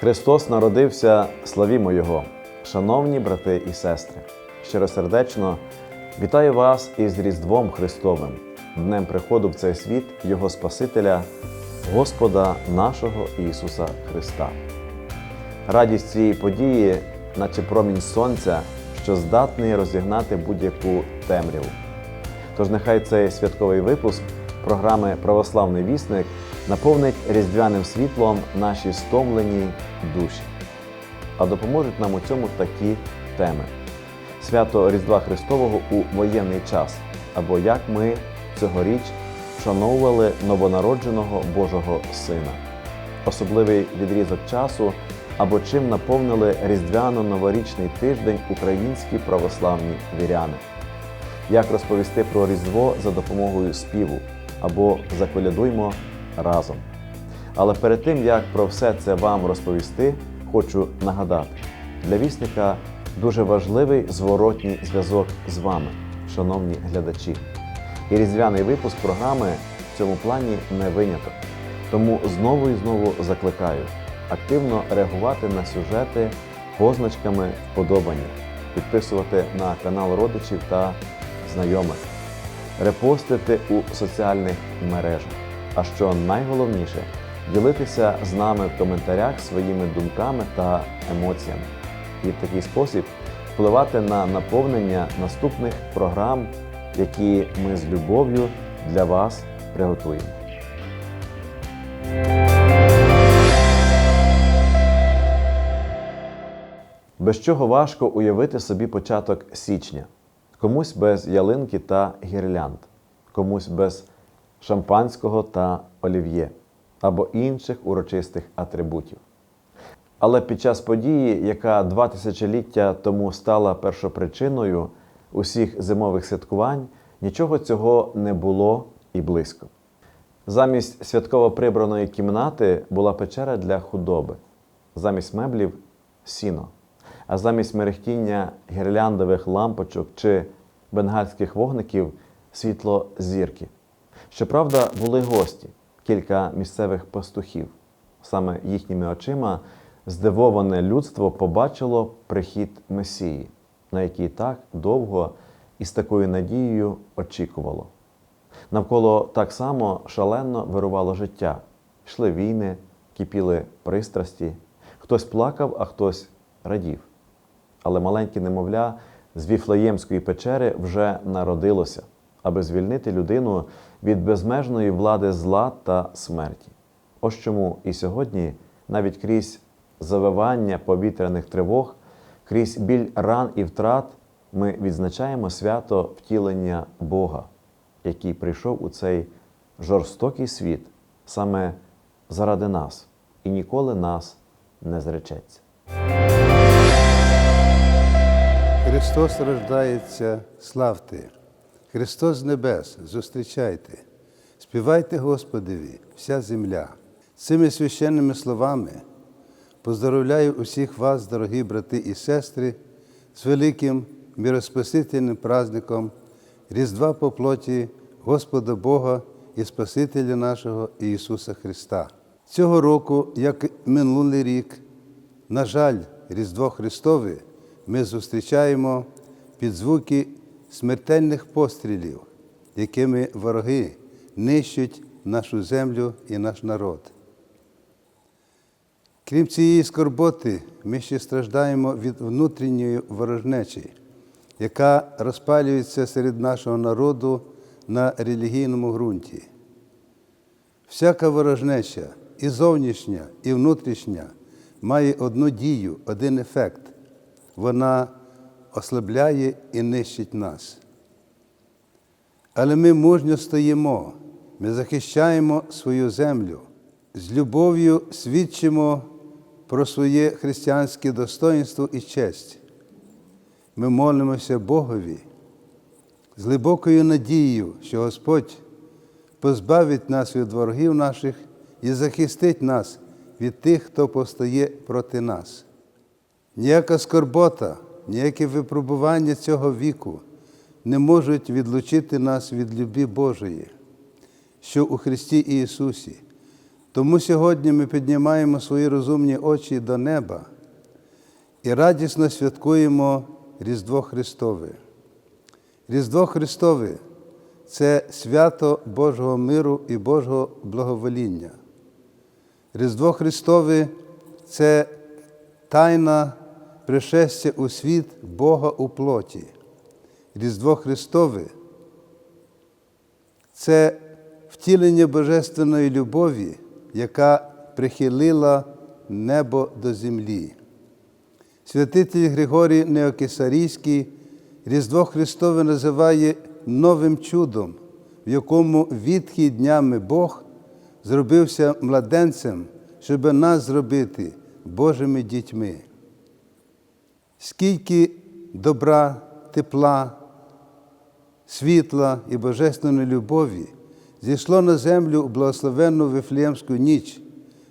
Христос народився, славімо Його, шановні брати і сестри. Щиросердечно вітаю вас із Різдвом Христовим, днем приходу в цей світ Його Спасителя, Господа нашого Ісуса Христа. Радість цієї події, наче промінь сонця, що здатний розігнати будь-яку темряву. Тож нехай цей святковий випуск програми Православний вісник наповнить різдвяним світлом наші стомлені душі. А допоможуть нам у цьому такі теми: свято Різдва Христового у воєнний час, або як ми цьогоріч вшановували новонародженого Божого Сина, особливий відрізок часу, або чим наповнили різдвяно-новорічний тиждень українські православні віряни. Як розповісти про Різдво за допомогою співу? Або заколядуймо разом. Але перед тим, як про все це вам розповісти, хочу нагадати: для вісника дуже важливий зворотній зв'язок з вами, шановні глядачі. І різдвяний випуск програми в цьому плані не виняток. Тому знову і знову закликаю активно реагувати на сюжети позначками вподобання, підписувати на канал родичів та знайомих, репостити у соціальних мережах. А що найголовніше, ділитися з нами в коментарях своїми думками та емоціями. І в такий спосіб впливати на наповнення наступних програм, які ми з любов'ю для вас приготуємо. Без чого важко уявити собі початок січня комусь без ялинки та гірлянд, комусь без шампанського та олів'є або інших урочистих атрибутів. Але під час події, яка два тисячоліття тому стала першопричиною усіх зимових святкувань, нічого цього не було і близько. Замість святково прибраної кімнати була печера для худоби, замість меблів сіно а замість мерехтіння гірляндових лампочок чи бенгальських вогників світло зірки. Щоправда, були гості, кілька місцевих пастухів. Саме їхніми очима здивоване людство побачило прихід Месії, на який так довго і з такою надією очікувало. Навколо так само шалено вирувало життя, йшли війни, кипіли пристрасті, хтось плакав, а хтось радів але маленьке немовля з Віфлеємської печери вже народилося, аби звільнити людину від безмежної влади зла та смерті. Ось чому і сьогодні, навіть крізь завивання повітряних тривог, крізь біль ран і втрат, ми відзначаємо свято втілення Бога, який прийшов у цей жорстокий світ саме заради нас і ніколи нас не зречеться. Христос рождається, славте! Христос з небес, зустрічайте, співайте Господеві, вся земля. Цими священними словами поздоровляю усіх вас, дорогі брати і сестри, з великим міроспасительним праздником Різдва по плоті Господа Бога і Спасителя нашого Ісуса Христа. Цього року, як минулий рік, на жаль, Різдво Христове ми зустрічаємо під звуки смертельних пострілів, якими вороги нищать нашу землю і наш народ. Крім цієї скорботи, ми ще страждаємо від внутрішньої ворожнечі, яка розпалюється серед нашого народу на релігійному ґрунті. Всяка ворожнеча, і зовнішня, і внутрішня, має одну дію, один ефект вона ослабляє і нищить нас. Але ми мужньо стоїмо, ми захищаємо свою землю, з любов'ю свідчимо про своє християнське достоинство і честь. Ми молимося Богові з глибокою надією, що Господь позбавить нас від ворогів наших і захистить нас від тих, хто постає проти нас. Ніяка скорбота, ніяке випробування цього віку не можуть відлучити нас від любі Божої, що у Христі Ісусі, Тому сьогодні ми піднімаємо свої розумні очі до неба і радісно святкуємо Різдво Христове. Різдво Христове це свято Божого миру і Божого благовоління. Різдво Христове це тайна пришестя у світ Бога у плоті. Різдво Христове це втілення божественної любові, яка прихилила небо до землі. Святитель Григорій Неокисарійський Різдво Христове називає новим чудом, в якому відхід днями Бог зробився младенцем, щоб нас зробити Божими дітьми. Скільки добра, тепла, світла і божественної любові зійшло на землю у благословенну Вифлеємську ніч.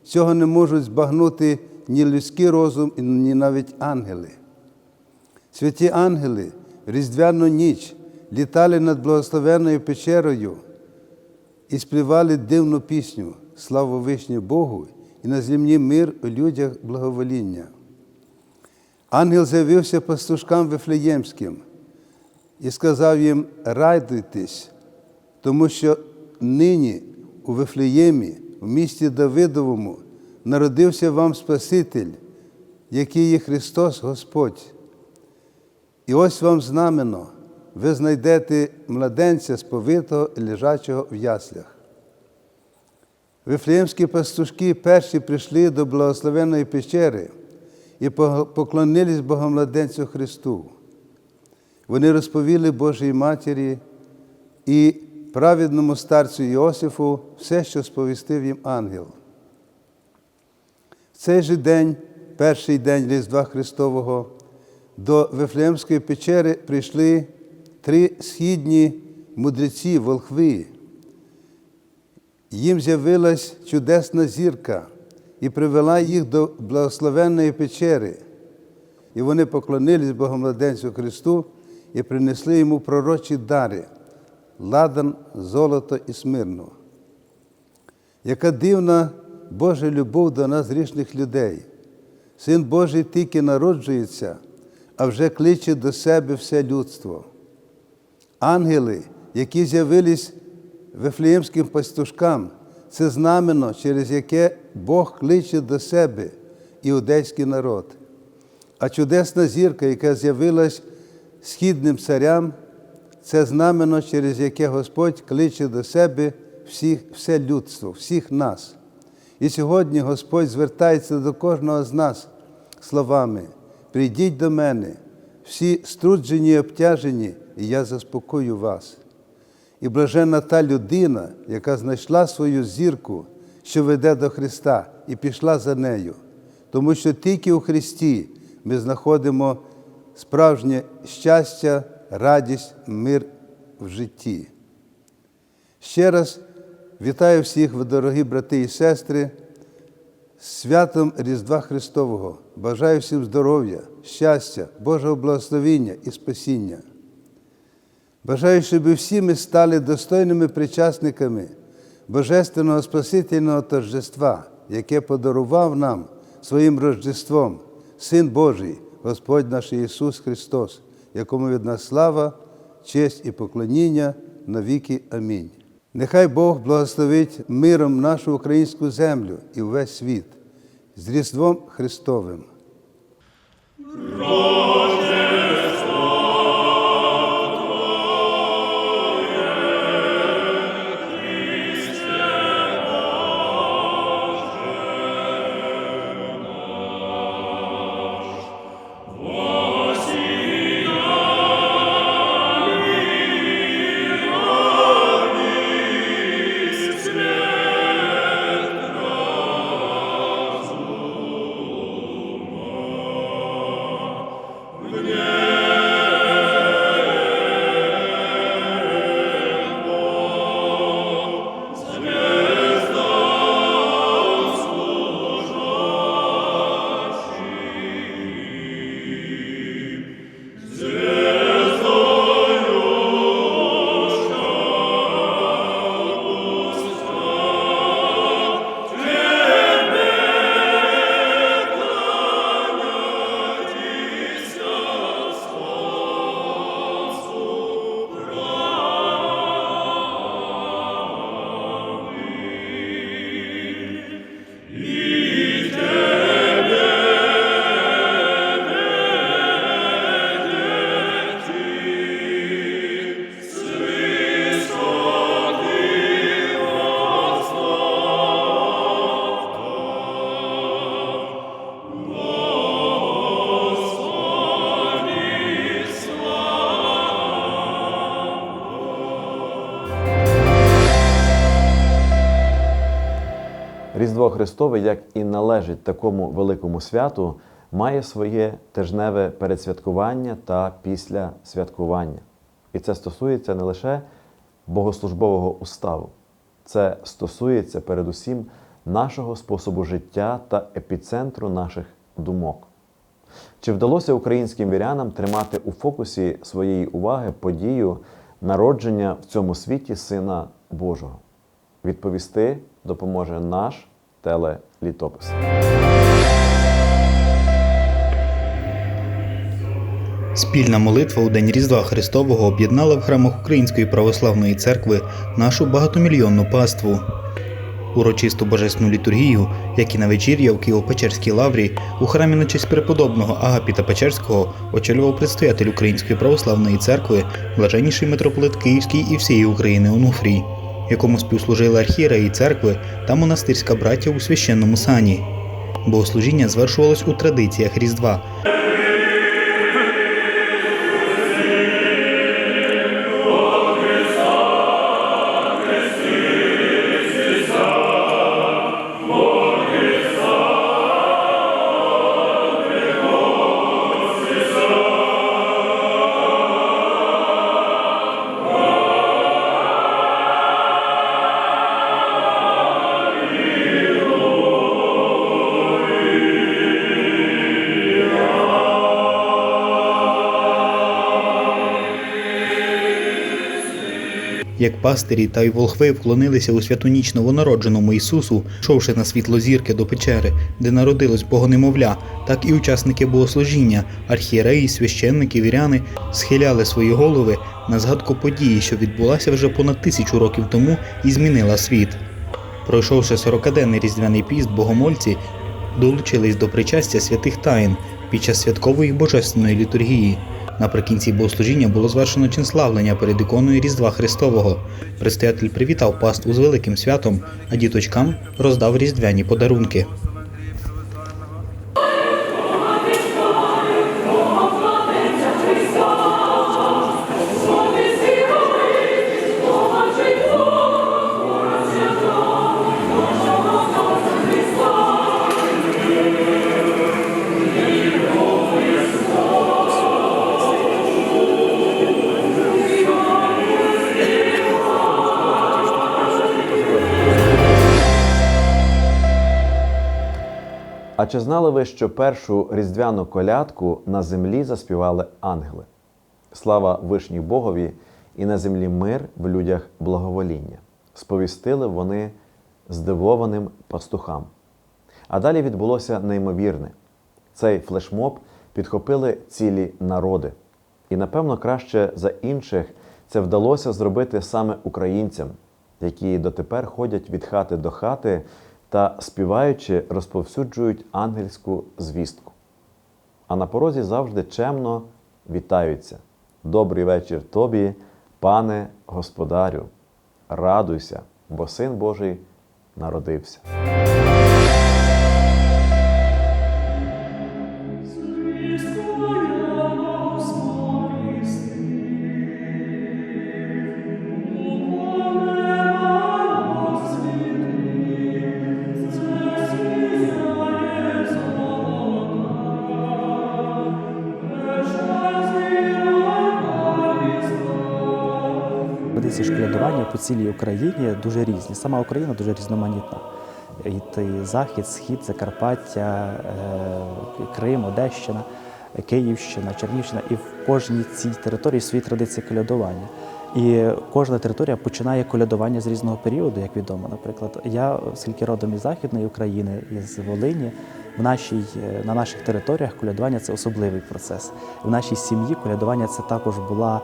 Цього не можуть збагнути ні людський розум, ні навіть ангели. Святі ангели різдвяну ніч літали над благословенною печерою і співали дивну пісню Слава вишню Богу і на землі мир у людях благовоління. Ангел з'явився пастушкам Вифлеємським і сказав їм: радуйтесь, тому що нині у Вифлеємі, в місті Давидовому, народився вам Спаситель, який є Христос Господь. І ось вам знамено, ви знайдете младенця сповитого і лежачого в яслях. Вифлеємські пастушки перші прийшли до благословенної печери і поклонились Богомладенцю Христу. Вони розповіли Божій Матері і праведному старцю Іосифу все, що сповістив їм ангел. В цей же день, перший день Різдва Христового, до Вифлеємської печери прийшли три східні мудреці, волхви. Їм з'явилась чудесна зірка і привела їх до благословенної печери. І вони поклонились Богомладенцю Христу і принесли йому пророчі дари ладан, золото і смирну. Яка дивна Божа любов до нас, грішних людей. Син Божий тільки народжується, а вже кличе до себе все людство. Ангели, які з'явились вифлеємським пастушкам, це знамено, через яке Бог кличе до себе іудейський народ. А чудесна зірка, яка з'явилась східним царям, це знамено, через яке Господь кличе до себе всіх, все людство, всіх нас. І сьогодні Господь звертається до кожного з нас словами: прийдіть до мене, всі струджені і обтяжені, і я заспокою вас. І блаженна та людина, яка знайшла свою зірку, що веде до Христа, і пішла за нею. Тому що тільки у Христі ми знаходимо справжнє щастя, радість, мир в житті. Ще раз вітаю всіх, дорогі брати і сестри, з святом Різдва Христового. Бажаю всім здоров'я, щастя, Божого благословіння і спасіння. Бажаю, щоб всі ми стали достойними причасниками Божественного Спасительного торжества, яке подарував нам своїм Рождеством Син Божий, Господь наш Ісус Христос, якому від нас слава, честь і поклоніння навіки. Амінь. Нехай Бог благословить миром нашу українську землю і весь світ з Різдвом Христовим. When Христове, як і належить такому великому святу, має своє тижневе передсвяткування та після святкування. І це стосується не лише богослужбового уставу, це стосується передусім нашого способу життя та епіцентру наших думок. Чи вдалося українським вірянам тримати у фокусі своєї уваги подію народження в цьому світі Сина Божого? Відповісти допоможе наш телелітопис. Спільна молитва у День Різдва Христового об'єднала в храмах Української православної церкви нашу багатомільйонну паству. Урочисту божественну літургію, як і на вечір'я в Києво-Печерській лаврі, у храмі на честь преподобного Агапіта Печерського очолював предстоятель Української православної церкви, блаженніший митрополит Київський і всієї України Онуфрій, якому співслужили архієреї церкви та монастирська браття у священному сані. Богослужіння звершувалось у традиціях Різдва, Як пастирі та й волхви вклонилися у святу ніч Ісусу, йшовши на світло зірки до печери, де народилось Богонемовля, так і учасники богослужіння, архієреї, священники, віряни схиляли свої голови на згадку події, що відбулася вже понад тисячу років тому і змінила світ. Пройшовши сорокаденний різдвяний піст, богомольці долучились до причастя святих таїн під час святкової божественної літургії. Наприкінці богослужіння було звершено чинславлення перед іконою Різдва Христового. Предстоятель привітав паству з великим святом, а діточкам роздав різдвяні подарунки. Чи знали ви, що першу різдвяну колядку на землі заспівали ангели? Слава вишній Богові і на землі мир в людях благовоління. Сповістили вони здивованим пастухам. А далі відбулося неймовірне. Цей флешмоб підхопили цілі народи. І, напевно, краще за інших це вдалося зробити саме українцям, які дотепер ходять від хати до хати та співаючи розповсюджують ангельську звістку. А на порозі завжди чемно вітаються. Добрий вечір тобі, пане господарю. Радуйся, бо син Божий народився. Традиції школядування по цілій Україні дуже різні. Сама Україна дуже різноманітна. І захід, схід, Закарпаття, е, Крим, Одещина, Київщина, Чернігівщина. І в кожній цій території свої традиції колядування. І кожна територія починає колядування з різного періоду, як відомо. Наприклад, я, оскільки родом із Західної України, із Волині, в нашій, е, на наших територіях колядування це особливий процес. В нашій сім'ї колядування це також була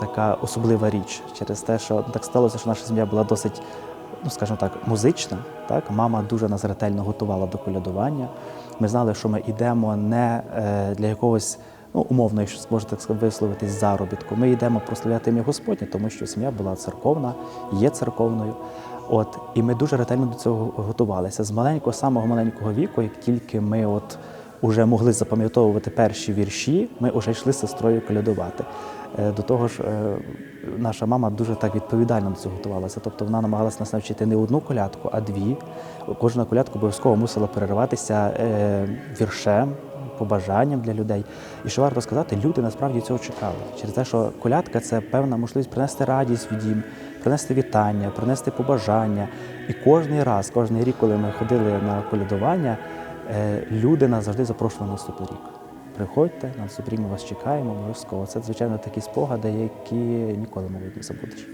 така особлива річ через те, що так сталося, що наша сім'я була досить, ну скажімо так, музична. Так, мама дуже нас ретельно готувала до колядування. Ми знали, що ми йдемо не е, для якогось. Ну, умовно, якщо можна так висловитись заробітку. Ми йдемо прославляти ім'я Господнє, тому що сім'я була церковна, є церковною. От, і ми дуже ретельно до цього готувалися. З маленького, самого маленького віку, як тільки ми от уже могли запам'ятовувати перші вірші, ми вже йшли з сестрою колядувати. Е, До того ж, е, наша мама дуже так відповідально до цього готувалася. Тобто вона намагалася нас навчити не одну колядку, а дві. Кожна колядка обов'язково мусила перериватися е, віршем, побажанням для людей. І що варто сказати, люди насправді цього чекали. Через те, що колядка це певна можливість принести радість в дім, принести вітання, принести побажання. І кожний раз, кожний рік, коли ми ходили на колядування, люди нас завжди запрошували на наступний рік. Приходьте, на наступний рік вас чекаємо, обов'язково. Це, звичайно, такі спогади, які ніколи, мабуть, не забудеш.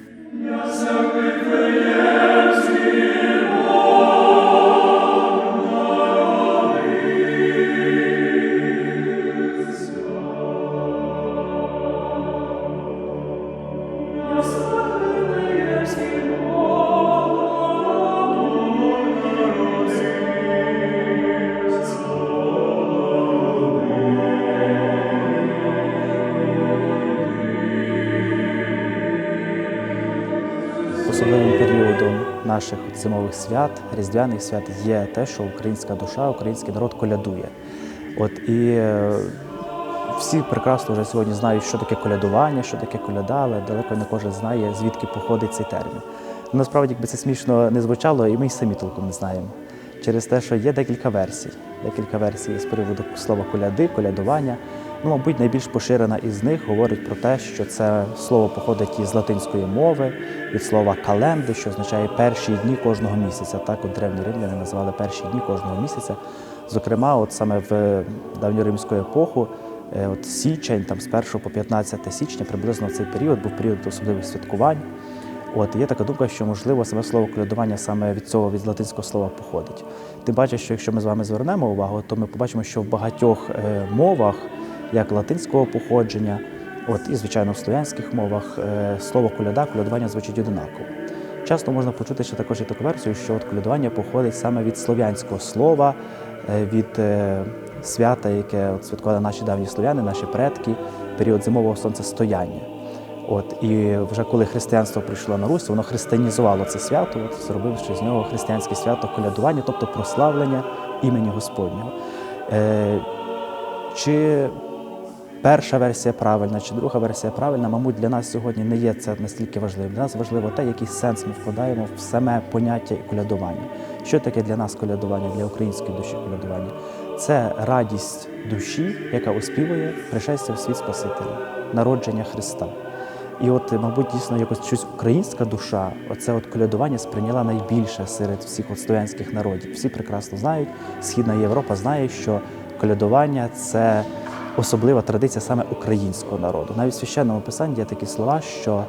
Особливим періодом наших зимових свят, різдвяних свят є те, що українська душа, український народ колядує. От і е, всі прекрасно вже сьогодні знають, що таке колядування, що таке коляда, але далеко не кожен знає, звідки походить цей термін. Ну, Насправді, якби це смішно не звучало, і ми й самі толком не знаємо. Через те, що є декілька версій. Декілька версій з приводу слова коляди, колядування. Ну, мабуть, найбільш поширена із них говорить про те, що це слово походить із латинської мови, від слова календи, що означає перші дні кожного місяця. Так от древні римляни називали перші дні кожного місяця. Зокрема, от саме в давньоримську епоху, е, от січень, там з 1 по 15 січня, приблизно в цей період був період особливих святкувань. От є така думка, що можливо саме слово колядування саме від цього від латинського слова походить. Тим паче, що якщо ми з вами звернемо увагу, то ми побачимо, що в багатьох е, мовах, як латинського походження, от і звичайно в слов'янських мовах, е, слово коляда, колядування звучить одинаково. Часто можна почути ще також і таку версію, що от колядування походить саме від слов'янського слова, е, від е, свята, яке от святкували наші давні слов'яни, наші предки, період зимового сонцестояння. От і вже коли християнство прийшло на Русь, воно християнізувало це свято, от, зробивши з нього християнське свято колядування, тобто прославлення імені Господнього. Е, чи перша версія правильна, чи друга версія правильна, мабуть, для нас сьогодні не є це настільки важливо. Для нас важливо те, який сенс ми вкладаємо в саме поняття колядування. Що таке для нас колядування, для української душі колядування? Це радість душі, яка оспівує пришестя в світ Спасителя, народження Христа. І от, мабуть, дійсно якось щось українська душа, оце от колядування сприйняла найбільше серед всіх от слов'янських народів. Всі прекрасно знають, Східна Європа знає, що колядування це особлива традиція саме українського народу. Навіть в священному писанні є такі слова, що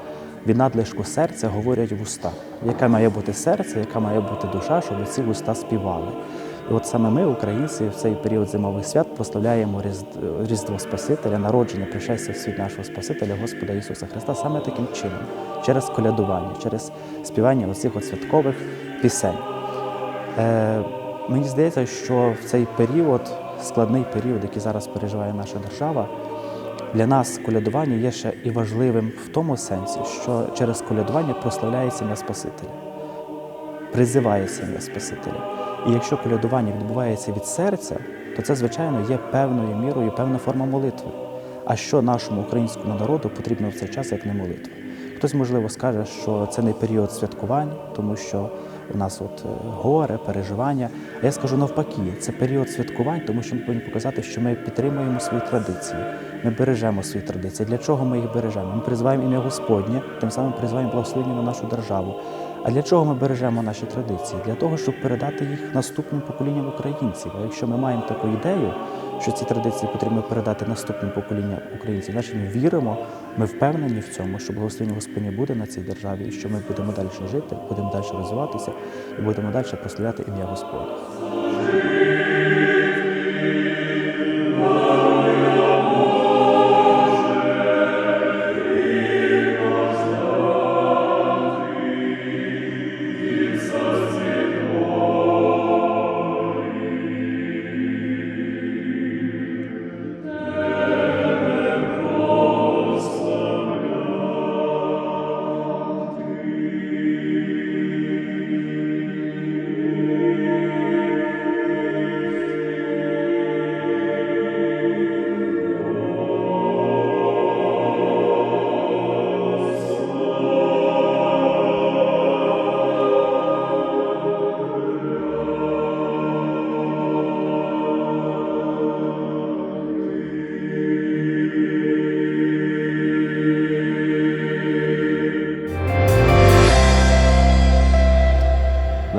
від надлишку серця говорять вуста. Яке має бути серце, яка має бути душа, щоб ці вуста співали. І от саме ми, українці, в цей період зимових свят прославляємо Різдво Спасителя, народження, пришестя в світ нашого Спасителя, Господа Ісуса Христа, саме таким чином, через колядування, через співання оцих от святкових пісень. Е, мені здається, що в цей період, складний період, який зараз переживає наша держава, для нас колядування є ще і важливим в тому сенсі, що через колядування прославляється ім'я Спасителя призиває сім'я Спасителя. І якщо колядування відбувається від серця, то це, звичайно, є певною мірою, певна форма молитви. А що нашому українському народу потрібно в цей час, як не молитва? Хтось, можливо, скаже, що це не період святкувань, тому що у нас от е, горе, переживання. А я скажу навпаки, це період святкувань, тому що ми повинні показати, що ми підтримуємо свої традиції, ми бережемо свої традиції. Для чого ми їх бережемо? Ми призиваємо ім'я Господнє, тим самим призиваємо благословення на нашу державу. А для чого ми бережемо наші традиції? Для того, щоб передати їх наступним поколінням українців. А якщо ми маємо таку ідею, що ці традиції потрібно передати наступним поколінням українців, значить ми віримо, ми впевнені в цьому, що благословення Господні буде на цій державі, і що ми будемо далі жити, будемо далі розвиватися і будемо далі прославляти ім'я Господнє.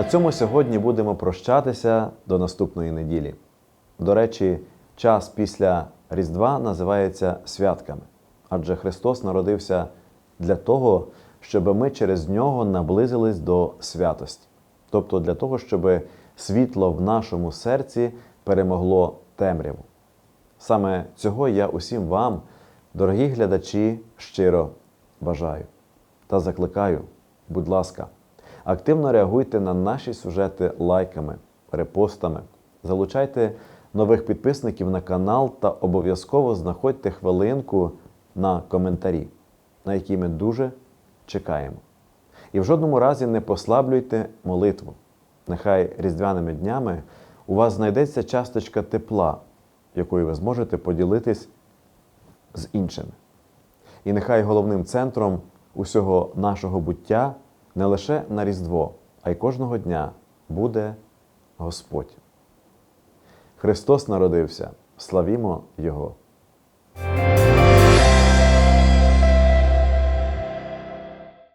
Цьому сьогодні будемо прощатися до наступної неділі. До речі, час після Різдва називається святками, адже Христос народився для того, щоб ми через нього наблизились до святості, тобто для того, щоб світло в нашому серці перемогло темряву. Саме цього я усім вам, дорогі глядачі, щиро бажаю та закликаю, будь ласка, активно реагуйте на наші сюжети лайками, репостами, залучайте нових підписників на канал та обов'язково знаходьте хвилинку на коментарі, на які ми дуже чекаємо. І в жодному разі не послаблюйте молитву. Нехай різдвяними днями у вас знайдеться часточка тепла, якою ви зможете поділитись з іншими. І нехай головним центром усього нашого буття не лише на Різдво, а й кожного дня буде Господь. Христос народився, славімо Його!